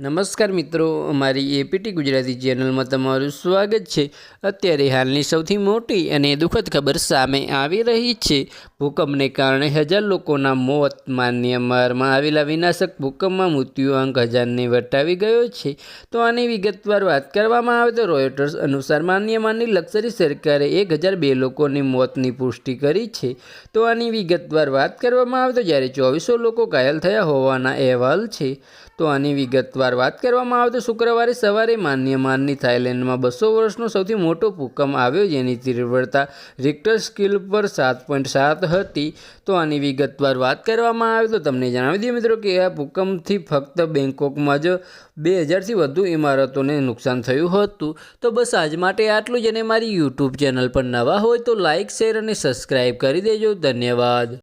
નમસ્કાર મિત્રો, અમારી એપીટી ગુજરાતી ચેનલમાં તમારું સ્વાગત છે. અત્યારે હાલની સૌથી મોટી અને દુઃખદ ખબર સામે આવી રહી છે. ભૂકંપને કારણે હજાર લોકોના મોત માન્યમારમાં આવેલા વિનાશક ભૂકંપમાં મૃત્યુ અંક હજારને વટાવી ગયો છે. તો આની વિગતવાર વાત કરવામાં આવે તો રોયટર્સ અનુસાર માન્ય માની લક્ઝરી સરકારે એક હજાર બે લોકોની મોતની પુષ્ટિ કરી છે. તો આની વિગતવાર વાત કરવામાં આવે તો જ્યારે ચોવીસો લોકો ઘાયલ થયા હોવાના અહેવાલ છે. તો આની વિગતવાર વાત કરવામાં આવે તો શુક્રવારે સવારે માન્યમાનની થાઇલેન્ડમાં બસો વર્ષનો સૌથી મોટો ભૂકંપ આવ્યો જેની તીવ્રતા રિક્ટર સ્કિલ પર સાત પોઈન્ટ સાત હતી. તો આની વિગતવાર વાત કરવામાં આવે તો તમને જણાવી દઈએ મિત્રો કે આ ભૂકંપથી ફક્ત બેંકોકમાં જ બે હજારથી વધુ ઇમારતોને નુકસાન થયું હતું. તો બસ આજ માટે આટલું જ અને મારી યુટ્યુબ ચેનલ પર નવા હોય તો લાઇક શેર અને સબસ્ક્રાઈબ કરી દેજો. ધન્યવાદ.